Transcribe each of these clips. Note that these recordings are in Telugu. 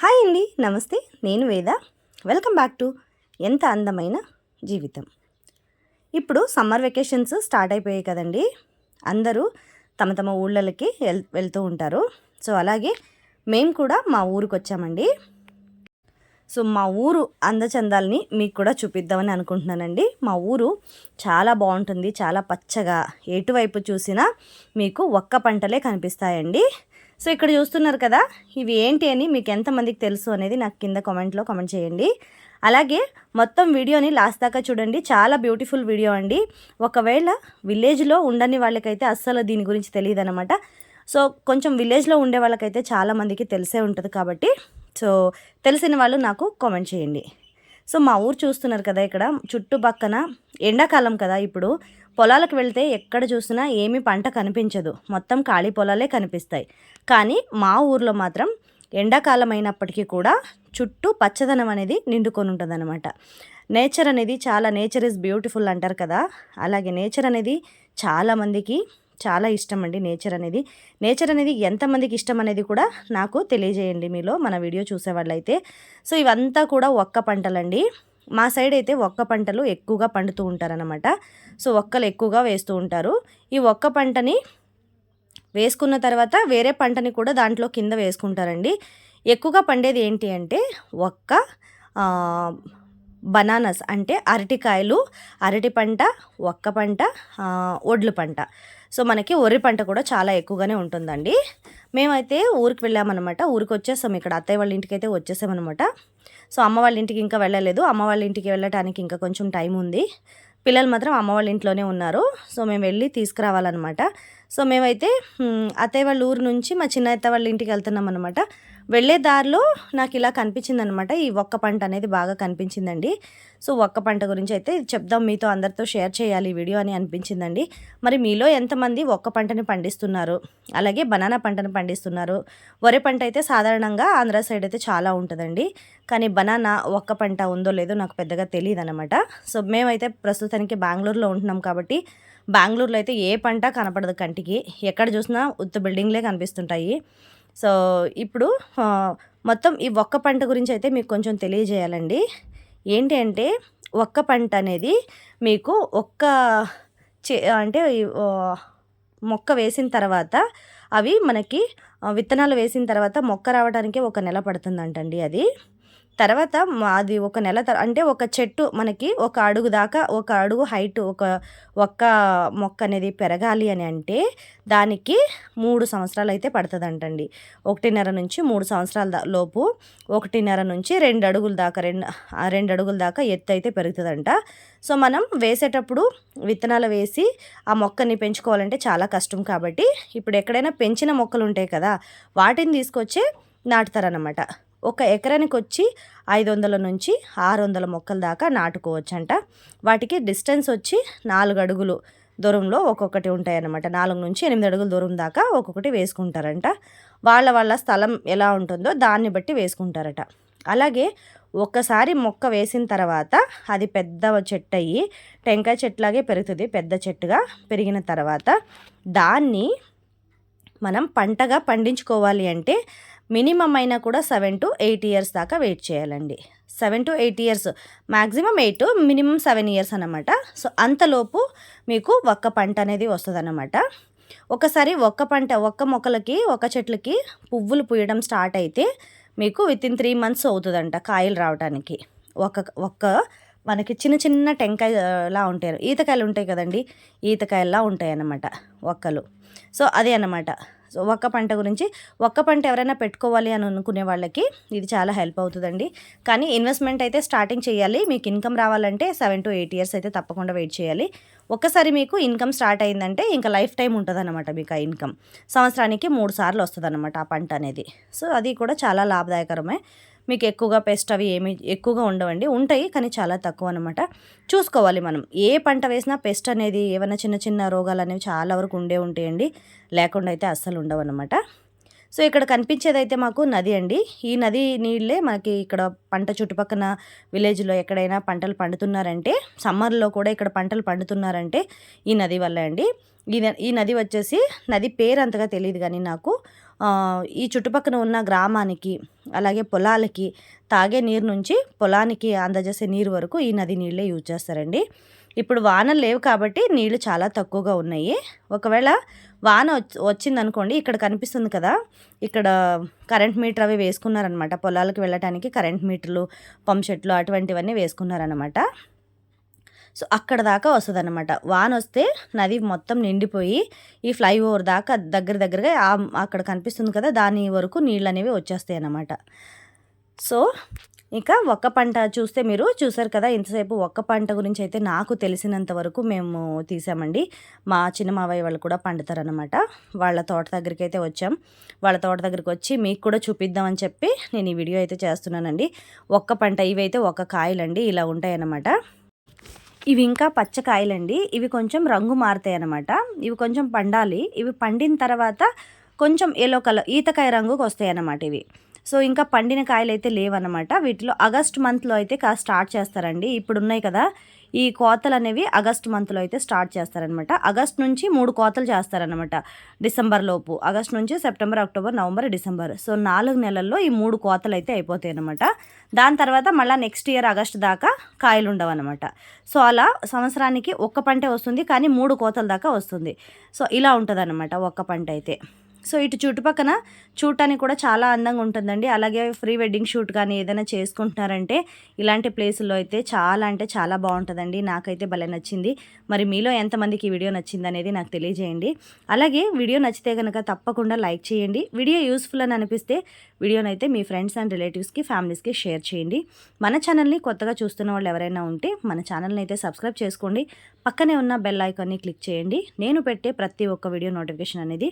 హాయ్ అండి నమస్తే. నేను వేద. వెల్కమ్ బ్యాక్ టు ఎంత అందమైన జీవితం. ఇప్పుడు సమ్మర్ వెకేషన్స్ స్టార్ట్ అయిపోయాయి కదండి. అందరూ తమ తమ ఊళ్ళకి వెల్ వెళ్తూ ఉంటారు. సో అలాగే మేము కూడా మా ఊరికి వచ్చామండి. సో మా ఊరు అందచందాలని మీకు కూడా చూపిద్దామని అనుకుంటున్నానండి. మా ఊరు చాలా బాగుంటుంది చాలా పచ్చగా. ఎటువైపు చూసినా మీకు ఒక్క పంటలే కనిపిస్తాయండి. సో ఇక్కడ చూస్తున్నారు కదా ఇవి ఏంటి అని మీకు ఎంతమందికి తెలుసు అనేది నాకు కింద కామెంట్లో కామెంట్ చేయండి. అలాగే మొత్తం వీడియోని లాస్ట్ దాకా చూడండి. చాలా బ్యూటిఫుల్ వీడియో అండి. ఒకవేళ విలేజ్లో ఉండని వాళ్ళకైతే అస్సలు దీని గురించి తెలియదు అనమాట సో కొంచెం విలేజ్లో ఉండే వాళ్ళకైతే చాలామందికి తెలిసే ఉంటుంది కాబట్టి సో తెలిసిన వాళ్ళు నాకు కామెంట్ చేయండి. సో మా ఊరు చూస్తున్నారు కదా ఇక్కడ చుట్టుపక్కన ఎండాకాలం కదా ఇప్పుడు. పొలాలకు వెళ్తే ఎక్కడ చూసినా ఏమి పంట కనిపించదు. మొత్తం ఖాళీ పొలాలే కనిపిస్తాయి. కానీ మా ఊర్లో మాత్రం ఎండాకాలం అయినప్పటికీ కూడా చుట్టూ పచ్చదనం అనేది నిండుకొని ఉంటుందన్నమాట. నేచర్ అనేది చాలా నేచర్ ఇస్ బ్యూటిఫుల్ అంటారు కదా. అలాగే నేచర్ అనేది చాలామందికి చాలా ఇష్టం అండి నేచర్ అనేది. నేచర్ అనేది ఎంతమందికి ఇష్టం అనేది కూడా నాకు తెలియజేయండి మీలో మన వీడియో చూసేవాళ్ళైతే సో ఇవంతా కూడా ఒక్క పంటలండి. మా సైడ్ అయితే ఒక్క పంటలు ఎక్కువగా పండుతూ ఉంటారనమాట సో ఒక్కలు ఎక్కువగా వేస్తూ ఉంటారు. ఈ ఒక్క పంటని వేసుకున్న తర్వాత వేరే పంటని కూడా దాంట్లో కింద వేసుకుంటారండి. ఎక్కువగా పండేది ఏంటి అంటే ఒక్క బనానాస్ అంటే అరటికాయలు అరటి పంట ఒక్క పంట ఒడ్లు పంట. సో మనకి వరి పంట కూడా చాలా ఎక్కువగానే ఉంటుందండి. మేమైతే ఊరికి వెళ్ళామన్నమాట. ఊరికి వచ్చేసాం ఇక్కడ. అత్తయ్య వాళ్ళ ఇంటికి అయితే వచ్చేసామన్నమాట సో అమ్మ వాళ్ళ ఇంటికి ఇంకా వెళ్ళలేదు. అమ్మ వాళ్ళ ఇంటికి వెళ్ళటానికి ఇంకా కొంచెం టైం ఉంది. పిల్లలు మాత్రం అమ్మ వాళ్ళ ఇంట్లోనే ఉన్నారు. సో మేము వెళ్ళి తీసుకురావాలన్నమాట. సో మేమైతే అత్తయ్య వాళ్ళ ఊరు నుంచి మా చిన్న అత్త వాళ్ళ ఇంటికి వెళ్తున్నాం అనమాట వెళ్ళే దారిలో నాకు ఇలా కనిపించింది అనమాట ఈ ఒక్క పంట అనేది బాగా కనిపించిందండి. సో ఒక్క పంట గురించి అయితే చెప్దాం. మీతో అందరితో షేర్ చేయాలి ఈ వీడియో అని అనిపించిందండి. మరి మీలో ఎంతమంది ఒక్క పంటని పండిస్తున్నారు? అలాగే బనానా పంటను పండిస్తున్నారు. వరి పంట అయితే సాధారణంగా ఆంధ్ర సైడ్ అయితే చాలా ఉంటుందండి. కానీ బనానా ఒక్క పంట ఉందో లేదో నాకు పెద్దగా తెలియదు అనమాట సో మేమైతే ప్రస్తుతానికి బెంగళూరులో ఉంటున్నాం కాబట్టి బెంగళూరులో అయితే ఏ పంట కనపడదు కంటికి. ఎక్కడ చూసినా ఉత్త బిల్డింగ్లే కనిపిస్తుంటాయి. సో ఇప్పుడు మొత్తం ఈ ఒక్క పంట గురించి అయితే మీకు కొంచెం తెలియజేయాలండి. ఏంటి అంటే ఒక్క పంట అనేది మీకు ఒక్క చే అంటే మొక్క వేసిన తర్వాత అవి మనకి విత్తనాలు వేసిన తర్వాత మొక్క రావడానికి ఒక నెల పడుతుందంటండి అది. తర్వాత అది ఒక నెల అంటే ఒక చెట్టు మనకి ఒక అడుగు దాకా ఒక అడుగు హైట్ ఒక ఒక్క మొక్క అనేది పెరగాలి అని అంటే దానికి మూడు సంవత్సరాలు అయితే పడుతుందంటండి. ఒకటిన్నర నుంచి మూడు సంవత్సరాల లోపు ఒకటిన్నర నుంచి రెండు అడుగుల దాకా రెండు రెండు అడుగుల దాకా ఎత్తు అయితే పెరుగుతుందంట. సో మనం వేసేటప్పుడు విత్తనాలు వేసి ఆ మొక్కని పెంచుకోవాలంటే చాలా కష్టం కాబట్టి ఇప్పుడు ఎక్కడైనా పెంచిన మొక్కలు ఉంటాయి కదా వాటిని తీసుకొచ్చి నాటుతారనమాట ఒక ఎకరానికి వచ్చి ఐదు వందల నుంచి ఆరు వందల మొక్కల దాకా నాటుకోవచ్చంట. వాటికి డిస్టెన్స్ వచ్చి నాలుగు అడుగులు దూరంలో ఒక్కొక్కటి ఉంటాయన్నమాట. నాలుగు నుంచి ఎనిమిది అడుగుల దూరం దాకా ఒక్కొక్కటి వేసుకుంటారంట. వాళ్ళ వాళ్ళ స్థలం ఎలా ఉంటుందో దాన్ని బట్టి వేసుకుంటారట. అలాగే ఒక్కసారి మొక్క వేసిన తర్వాత అది పెద్ద చెట్టు అయ్యి టెంకాయ చెట్టులాగే పెరుగుతుంది పెద్ద చెట్టుగా పెరిగిన తర్వాత దాన్ని మనం పంటగా పండించుకోవాలి అంటే మినిమం అయినా కూడా సెవెన్ టు ఎయిట్ ఇయర్స్ దాకా వెయిట్ చేయాలండి. Seven to eight years maximum eight minimum seven years అనమాట సో అంతలోపు మీకు ఒక్క పంట అనేది వస్తుంది అనమాట ఒకసారి ఒక్క పంట ఒక్క మొక్కలకి ఒక్క చెట్లకి పువ్వులు పూయడం స్టార్ట్ అయితే మీకు విత్ ఇన్ త్రీ మంత్స్ అవుతుందంట కాయలు రావడానికి ఒక ఒక్క మనకి చిన్న చిన్న టెంకాయలా ఉంటాయి. ఈతకాయలు ఉంటాయి కదండి ఈతకాయల్లా ఉంటాయి అన్నమాట ఒక్కలు. సో అదే అన్నమాట. సో ఒక్క పంట గురించి ఒక్క పంట ఎవరైనా పెట్టుకోవాలి అని అనుకునే వాళ్ళకి ఇది చాలా హెల్ప్ అవుతుందండి. కానీ ఇన్వెస్ట్మెంట్ అయితే స్టార్టింగ్ చేయాలి. మీకు ఇన్కమ్ రావాలంటే సెవెన్ టు ఎయిట్ ఇయర్స్ అయితే తప్పకుండా వెయిట్ చేయాలి. ఒక్కసారి మీకు ఇన్కమ్ స్టార్ట్ అయిందంటే ఇంకా లైఫ్ టైం ఉంటుంది అనమాట మీకు ఆ ఇన్కమ్ సంవత్సరానికి మూడు సార్లు వస్తుంది అనమాట ఆ పంట అనేది. సో అది కూడా చాలా లాభదాయకరమే. మీకు ఎక్కువగా పెస్ట్ అవి ఏమి ఎక్కువగా ఉండవండి. ఉంటాయి కానీ చాలా తక్కువ అనమాట చూసుకోవాలి మనం. ఏ పంట వేసినా పెస్ట్ అనేది ఏమైనా చిన్న చిన్న రోగాలు అనేవి చాలా వరకు ఉండే ఉంటాయండి. లేకుండా అయితే అస్సలు ఉండవు అనమాట సో ఇక్కడ కనిపించేది అయితే మాకు నది అండి. ఈ నది నీళ్ళే మనకి ఇక్కడ పంట చుట్టుపక్కల విలేజ్లో ఎక్కడైనా పంటలు పండుతున్నారంటే సమ్మర్లో కూడా ఇక్కడ పంటలు పండుతున్నారంటే ఈ నది వల్ల అండి. ఈ ఈ నది వచ్చేసి నది పేరు అంతగా తెలియదు కానీ నాకు ఈ చుట్టుపక్కల ఉన్న గ్రామానికి అలాగే పొలాలకి తాగే నీరు నుంచి పొలానికి అందజేసే నీరు వరకు ఈ నది నీళ్ళే యూజ్ చేస్తారండి. ఇప్పుడు వానలు లేవు కాబట్టి నీళ్ళు చాలా తక్కువగా ఉన్నాయి. ఒకవేళ వాన వచ్చిందనుకోండి ఇక్కడ కనిపిస్తుంది కదా ఇక్కడ కరెంట్ మీటర్ అవి వేసుకున్నారనమాట పొలాలకు వెళ్ళటానికి కరెంట్ మీటర్లు పంప్ సెట్లు అటువంటివన్నీ వేసుకున్నారనమాట సో అక్కడ దాకా వస్తుంది అనమాట వాన వస్తే నది మొత్తం నిండిపోయి ఈ ఫ్లైఓవర్ దాకా దగ్గర దగ్గరగా అక్కడ కనిపిస్తుంది కదా దాని వరకు నీళ్ళు అనేవి వచ్చేస్తాయి అన్నమాట సో ఇంకా ఒక్క పంట చూస్తే మీరు చూసారు కదా ఇంతసేపు ఒక్క పంట గురించి అయితే నాకు తెలిసినంత వరకు మేము తీసామండి. మా చిన్న మావయ్య వాళ్ళు కూడా పండుతారనమాట వాళ్ళ తోట దగ్గరికి అయితే వచ్చాం. వాళ్ళ తోట దగ్గరికి వచ్చి మీకు కూడా చూపిద్దామని చెప్పి నేను ఈ వీడియో అయితే చేస్తున్నానండి. ఒక్క పంట ఇవైతే ఒక్క కాయలండి ఇలా ఉంటాయన్నమాట. ఇవి ఇంకా పచ్చకాయలండి. ఇవి కొంచెం రంగు మారుతాయి అన్నమాట. ఇవి కొంచెం పండాలి. ఇవి పండిన తర్వాత కొంచెం ఎల్లో కలర్ ఈతకాయ రంగుకి వస్తాయి అన్నమాట ఇవి. సో ఇంకా పండిన కాయలు అయితే లేవన్నమాట. వీటిలో ఆగస్ట్ మంత్లో అయితే కా స్టార్ట్ చేస్తారండి. ఇప్పుడు ఉన్నాయి కదా. ఈ కోతలు అనేవి ఆగస్ట్ మంత్లో అయితే స్టార్ట్ చేస్తారనమాట ఆగస్ట్ నుంచి మూడు కోతలు చేస్తారనమాట డిసెంబర్ లోపు. ఆగస్ట్ నుంచి September October November December. So నాలుగు నెలల్లో ఈ మూడు కోతలు అయితే అయిపోతాయి అనమాట దాని తర్వాత మళ్ళీ నెక్స్ట్ ఇయర్ ఆగస్ట్ దాకా కాయలు ఉండవు అనమాట సో అలా సంవత్సరానికి ఒక్క పంటే వస్తుంది కానీ మూడు కోతల దాకా వస్తుంది. సో ఇలా ఉంటుంది ఒక్క పంట అయితే సో ఇటు చుట్టుపక్కన చూడటానికి కూడా చాలా అందంగా ఉంటుందండి. అలాగే ఫ్రీ వెడ్డింగ్ షూట్ కానీ ఏదైనా చేసుకుంటున్నారంటే ఇలాంటి ప్లేసుల్లో అయితే చాలా అంటే చాలా బాగుంటుందండి. నాకైతే భలే నచ్చింది. మరి మీలో ఎంతమందికి ఈ వీడియో నచ్చింది అనేది నాకు తెలియజేయండి. అలాగే వీడియో నచ్చితే కనుక తప్పకుండా లైక్ చేయండి. వీడియో యూస్ఫుల్ అని అనిపిస్తే వీడియోని అయితే మీ ఫ్రెండ్స్ అండ్ రిలేటివ్స్కి ఫ్యామిలీస్కి షేర్ చేయండి. మన ఛానల్ని కొత్తగా చూస్తున్న వాళ్ళు ఎవరైనా ఉంటే మన ఛానల్ని అయితే సబ్స్క్రైబ్ చేసుకోండి. పక్కనే ఉన్న బెల్ ఐకాన్ని క్లిక్ చేయండి. నేను పెట్టే ప్రతి ఒక్క వీడియో నోటిఫికేషన్ అనేది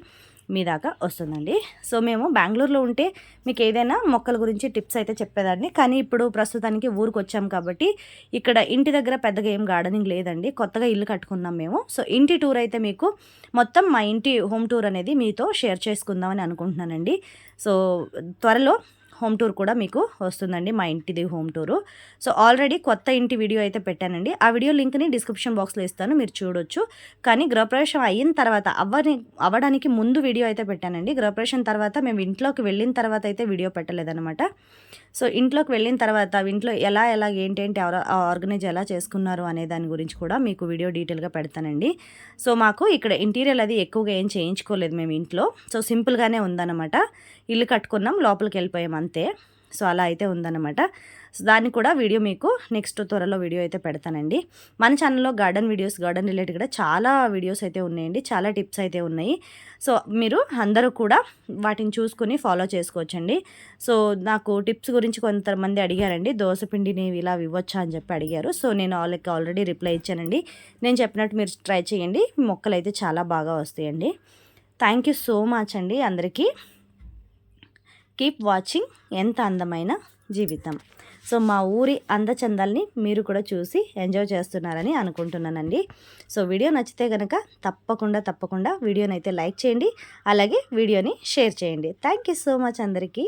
మీ దాకా వస్తుందండి. సో మేము బెంగళూరులో ఉంటే మీకు ఏదైనా మొక్కల గురించి టిప్స్ అయితే చెప్పేదాన్ని. కానీ ఇప్పుడు ప్రస్తుతానికి ఊరికి వచ్చాం కాబట్టి ఇక్కడ ఇంటి దగ్గర పెద్దగా ఏం గార్డెనింగ్ లేదండి. కొత్తగా ఇల్లు కట్టుకున్నాం మేము. సో ఇంటి టూర్ అయితే మీకు మొత్తం మా ఇంటి హోమ్ టూర్ అనేది మీతో షేర్ చేసుకుందామని అనుకుంటున్నానండి. సో త్వరలో హోమ్ టూర్ కూడా మీకు వస్తుందండి మా ఇంటిది హోమ్ టూరు. సో ఆల్రెడీ కొత్త ఇంటి వీడియో అయితే పెట్టానండి. ఆ వీడియో లింక్ని డిస్క్రిప్షన్ బాక్స్లో ఇస్తాను మీరు చూడొచ్చు. కానీ గృహప్రవేశం అయిన తర్వాత అవ్వని అవ్వడానికి ముందు వీడియో అయితే పెట్టానండి. గృహప్రవేశం తర్వాత మేము ఇంట్లోకి వెళ్ళిన తర్వాత అయితే వీడియో పెట్టలేదనమాట సో ఇంట్లోకి వెళ్ళిన తర్వాత ఇంట్లో ఎలా ఎలా ఏంటేంటి ఆర్గనైజ్ ఎలా చేసుకున్నారు అనే దాని గురించి కూడా మీకు వీడియో డీటెయిల్గా పెడతానండి. సో మాకు ఇక్కడ ఇంటీరియర్ అది ఎక్కువగా ఏం చేయించుకోలేదు మేము ఇంట్లో. సో సింపుల్గానే ఉందన్నమాట. ఇల్లు కట్టుకున్నాం లోపలికి వెళ్ళిపోయాం అంతే. సో అలా అయితే ఉందన్నమాట. సో దాన్ని కూడా వీడియో మీకు నెక్స్ట్ త్వరలో వీడియో అయితే పెడతానండి. మన ఛానల్లో గార్డెన్ వీడియోస్ గార్డెన్ రిలేటెడ్గా చాలా వీడియోస్ అయితే ఉన్నాయండి. చాలా టిప్స్ అయితే ఉన్నాయి. సో మీరు అందరూ కూడా వాటిని చూసుకుని ఫాలో చేసుకోవచ్చండి. సో నాకు టిప్స్ గురించి కొంతమంది అడిగారండి. దోశపిండిని ఇలా ఇవ్వచ్చా అని చెప్పి అడిగారు. సో నేను వాళ్ళకి ఆల్రెడీ రిప్లై ఇచ్చానండి. నేను చెప్పినట్టు మీరు ట్రై చేయండి. మొక్కలు అయితే చాలా బాగా వస్తాయండి. థ్యాంక్ యూ సో మచ్ అండి అందరికీ. కీప్ వాచింగ్ ఎంత అందమైన జీవితం. సో మా ఊరి అందచందాల్ని మీరు కూడా చూసి ఎంజాయ్ చేస్తున్నారని అనుకుంటున్నానండి. సో వీడియో నచ్చితే కనుక తప్పకుండా తప్పకుండా వీడియోని అయితే లైక్ చేయండి. అలాగే వీడియోని షేర్ చేయండి. థ్యాంక్ యూ సో మచ్ అందరికీ.